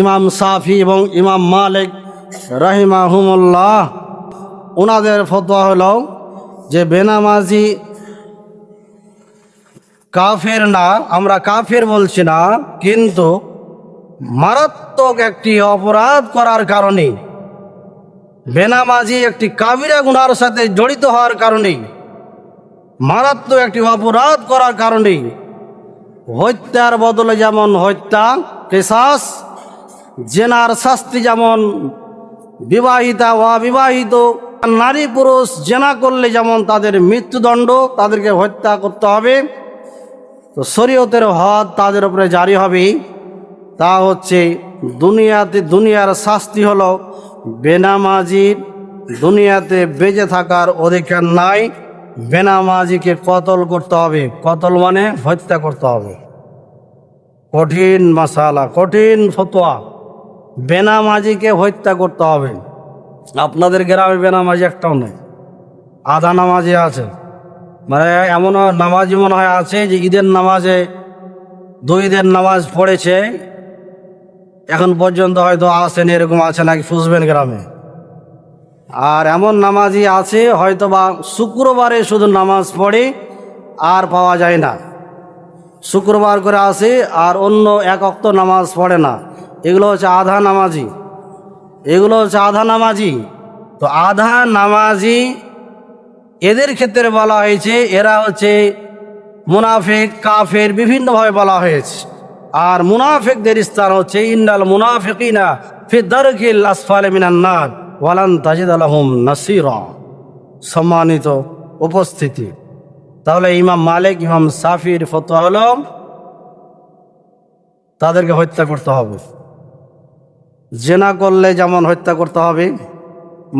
ইমাম সাফি এবং ইমাম মালিক রাহিমাহুমুল্লাহ। ওনাদের ফতোয়া হলো যে বেনামাজি কাফের না, আমরা কাফের বলছি না, কিন্তু মারাত্মক একটি অপরাধ করার কারণে, বেনামাজি একটি কাবিরা গুনার সাথে জড়িত হওয়ার কারণে, মারাত্মক একটি অপরাধ করার কারণে, হত্যার বদলে যেমন হত্যা, কেসাস জেনার শাস্তি যেমন বিবাহিতা, অবিবাহিত, নারী পুরুষ জেনা করলে যেমন তাদের মৃত্যুদণ্ড তাদেরকে হত্যা করতে হবে, তো শরীয়তের হদ তাদের উপরে জারি হবে। তা হচ্ছে দুনিয়াতে দুনিয়ার শাস্তি হলো বেনামাজির দুনিয়াতে বেঁচে থাকার অধিকার নাই, বেনামাজিকে কতল করতে হবে। কতল মানে হত্যা করতে হবে। কঠিন মশালা কঠিন ফতোয়া। বেনামাজিকে হত্যা করতে হবে। আপনাদের গ্রামে বেনামাজি একটাও নেই। আধা নামাজি আছে। মানে এমন নামাজি মনে হয় আছে যে ঈদের নামাজে দুই ঈদের নামাজ পড়েছে। এখন পর্যন্ত হয়তো আসেন, এরকম আছে নাকি ফুসবেন গ্রামে। আর এমন নামাজি আছে হয়তো বা শুক্রবারে শুধু নামাজ পড়ে আর পাওয়া যায় না। শুক্রবার করে আসে আর অন্য এক অক্ত নামাজ পড়ে না। এগুলো হচ্ছে আধা নামাজি। এগুলো হচ্ছে আধা নামাজি। তো আধা নামাজি এদের ক্ষেত্রে বলা হয়েছে, এরা হচ্ছে মুনাফেক, কাফের বিভিন্নভাবে বলা হয়েছে। আর মুনাফেকদের স্থান হচ্ছে, ইন্নাল মুনাফিকিনা ফি দারকিল আসফালে মিনান নার, ওয়ালান তাজিদ আলহম নাসিরা। সম্মানিত উপস্থিতি। তাহলে ইমাম মালিক, ইমাম সাফির ফতোয়া হলো, তাদেরকে হত্যা করতে হবে। জেনা করলে যেমন হত্যা করতে হবে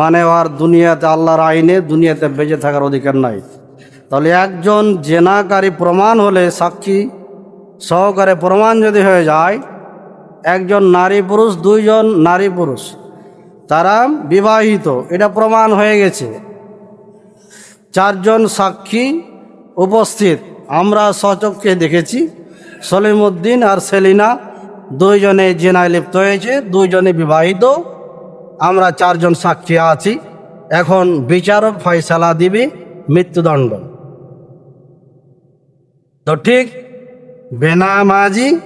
মানে আর দুনিয়াতে আল্লাহর আইনে দুনিয়াতে বেঁচে থাকার অধিকার নাই। তাহলে একজন জেনাকারী প্রমাণ হলে সাক্ষী, সহকারে প্রমাণ যদি হয়ে যায়, একজন নারী পুরুষ, দুইজন নারী পুরুষ, তারা বিবাহিত, এটা প্রমাণ হয়ে গেছে। চারজন সাক্ষী উপস্থিত, আমরা সচককে দেখেছি, সলিমুদ্দিন আর সেলিনা দুইজনে জেনায় লিপ্ত হয়েছে, দুইজনে বিবাহিত। আমরা চারজন সাক্ষী আছি। এখন বিচারক ফয়সালা দিবে মৃত্যুদণ্ড। তো ঠিক, বেনামাজি,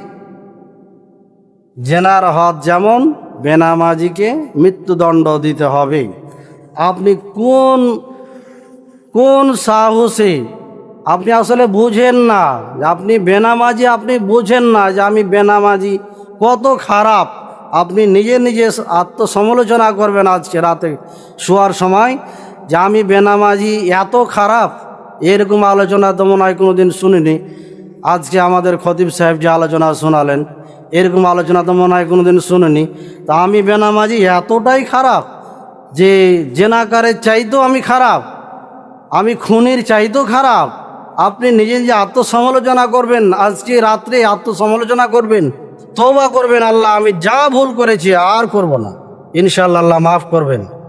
জেনার হদ যেমন, বেনামাজিকে মৃত্যুদণ্ড দিতে হবে। আপনি কোন কোন সাহসে, আপনি আসলে বুঝেন না, আপনি বেনামাজি, আপনি বুঝেন না যে আমি বেনামাজি কত খারাপ। আপনি নিজে নিজে আত্মসমালোচনা করবেন আজকে রাতে। শোয়ার সময় যে আমি বেনামাজি এত খারাপ, এরকম আলোচনা তো মনে হয় কোনো দিন শুনিনি। আজকে আমাদের খতিব সাহেব যে আলোচনা শোনালেন, এরকম আলোচনা তো মনে হয় কোনো দিন শুনিনি। তা আমি বেনামাজি এতটাই খারাপ যে জেনাকারের চাইতেও আমি খারাপ, আমি খুনির চাইতেও খারাপ। আপনি নিজে নিজে আত্মসমালোচনা করবেন, আজকে রাত্রে আত্মসমালোচনা করবেন। তৌবা করবেন আল্লাহ আমি যা ভুল করেছি আর করব না। ইনশাল্লাহ আল্লাহ মাফ করবেন।